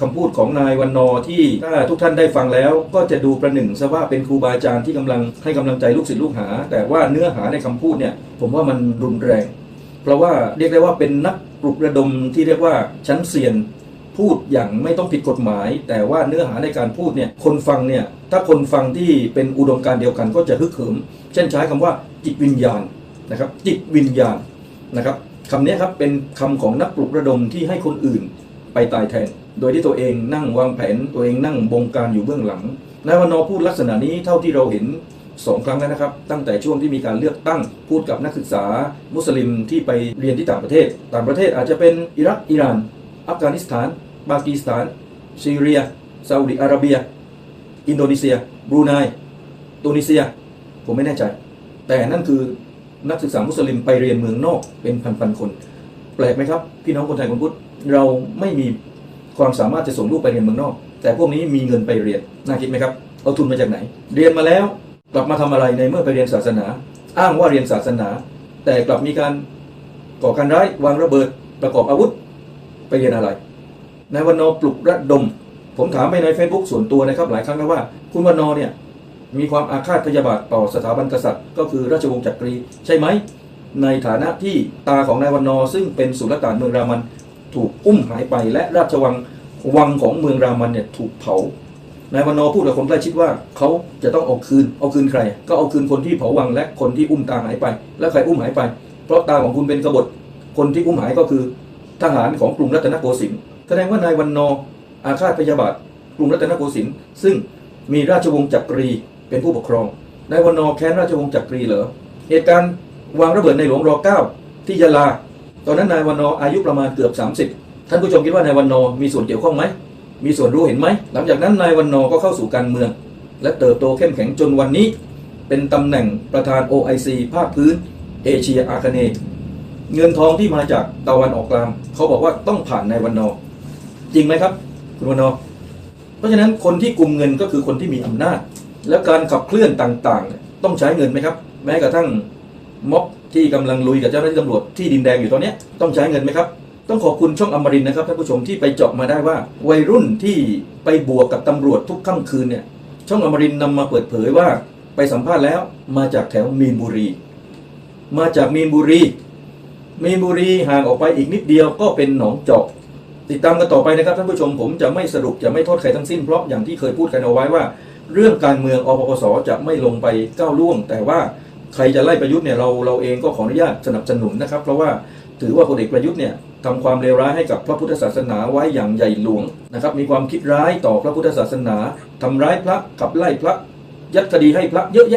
คำพูดของนายวันนอที่ถ้าทุกท่านได้ฟังแล้ว ก็จะดูประหนึ่งซะว่าเป็นครูบาอาจารย์ที่กำลังให้กำลังใจลูกศิษย์ลูกหา แต่ว่าเนื้อหาในคำพูดเนี่ยผมว่ามันรุนแรง เพราะว่าเรียกได้ว่าเป็นนักปลุกระดมที่เรียกว่าชั้นเซียนพูดอย่างไม่ต้องผิดกฎหมาย แต่ว่าเนื้อหาในการพูดเนี่ยคนฟังเนี่ยถ้าคนฟังที่เป็นอุดมการเดียวกันก็จะฮึกเหิม เช่นใช้คำว่าจิตวิญญาณนะครับจิตวิญญาณนะครับคำนี้ครับเป็นคำของนักปลุกระดมที่ให้คนอื่น ไปตายแทน โดยที่ตัวเองนั่งวางแผนตัวเองนั่งบงการอยู่เบื้องหลังนายวันนอพูดลักษณะนี้เท่าที่เราเห็นสองครั้งแล้วนะครับ ตั้งแต่ช่วงที่มีการเลือกตั้งพูดกับนักศึกษา มุสลิมที่ไปเรียนที่ต่างประเทศ ต่างประเทศอาจจะเป็นอิรักอิหร่าน อัฟกานิสถาน ปากีสถานซีเรียซาอุดิอาระเบีย อินโดนีเซีย บรูไนตูนิเซีย ผมไม่แน่ใจ แต่นั่นคือนักศึกษามุสลิมไปเรียนเมืองนอกเป็นพันๆคน แปลกไหมครับ พี่น้องคนไทยคนพุทธ เราไม่มีความสามารถจะส่งลูกไปเรียนเมืองนอก แต่พวกนี้มีเงินไปเรียนน่าคิดไหมครับเอาทุนมาจากไหน เรียนมาแล้วกลับมาทำอะไรในเมื่อไปเรียนศาสนา อ้างว่าเรียนศาสนา แต่กลับมีการก่อการร้ายวางระเบิดประกอบอาวุธไปเรียนอะไรนายวันนอปลุกระดม ผมถามไปใน Facebook ส่วนตัวนะครับ หลายครั้งแล้วว่า คุณวันนอเนี่ยมีความอาฆาตพยาบาทต่อสถาบันกษัตริย์ ก็คือราชวงศ์จักรีใช่ไหมในฐานะที่ตาของนายวันนอซึ่งเป็นสุลต่านเมืองรามัน ถูกอุ้มหายไปและราชวังวังของเมืองรามันเนี่ยถูกเผานายวันนอพูดกับคนใกล้ชิดว่าเขาจะต้องเอาคืนเอาคืนใคร ก็เอาคืนคนที่เผาวังและคนที่อุ้มตาหายไป แล้วใครอุ้มหายไป เพราะตาของคุณเป็นกบฏคนที่อุ้มหายก็คือทหารของกรุงรัตนโกสินทร์แสดงว่านายวันนออาฆาตพยาบาทกรุงรัตนโกสินทร์ซึ่งมีราชวงศ์จักรีเป็นผู้ปกครองนายวันนอแค้นราชวงศ์จักรีเหรอเหตุการณ์วางระเบิดในหลวงร9ที่ยะลา ตอนนั้นนายวันนออายุประมาณเกือบ 30 ท่านผู้ชมคิดว่านายวันนอมีส่วนเกี่ยวข้องไหม มีส่วนรู้เห็นไหม หลังจากนั้นนายวันนอก็เข้าสู่การเมือง และเติบโตเข้มแข็งจนวันนี้ เป็นตำแหน่งประธาน OIC ภาคพื้น เอเชียอาคเนย์เงินทองที่มาจากตะวันออกกลางเขาบอกว่าต้องผ่านนายวันนอจริงไหมครับ คุณวันนอเพราะฉะนั้นคนที่กลุ่มเงินก็คือคนที่มีอำนาจ และการขับเคลื่อนต่างๆ ต้องใช้เงินไหมครับ แม้กระทั่ง ม็อบที่กำลังลุยกับเจ้าหน้าที่ตำรวจที่ดินแดงอยู่ตอนนี้ต้องใช้เงินไหมครับ ต้องขอบคุณช่องอมรินนะครับท่านผู้ชมที่ไปเจาะมาได้ว่า วัยรุ่นที่ไปบวกกับตำรวจทุกค่ำคืนเนี่ยช่องอมรินทร์นำมาเปิดเผยว่าไปสัมภาษณ์แล้วมาจากแถวมีนบุรี มาจากมีนบุรี มีนบุรีห่างออกไปอีกนิดเดียวก็เป็นหนองจอกติดตามกันต่อไปนะครับท่านผู้ชมผมจะไม่สรุปจะไม่โทษใครทั้งสิ้นเพราะอย่างที่เคยพูดกันเอาไว้ว่า เรื่องการเมืองอปปสจะไม่ลงไปก้าวล่วง แต่ว่า ใครจะไล่ประยุทธ์เนี่ยเราเราเองก็ขออนุญาตสนับสนุนนะครับ เพราะว่าถือว่าพลเอกประยุทธ์เนี่ยทำความเลวร้ายให้กับพระพุทธศาสนาไว้อย่างใหญ่หลวงนะครับ มีความคิดร้ายต่อพระพุทธศาสนาทำร้ายพระขับไล่พระ ยัดคดีให้พระเยอะแยะ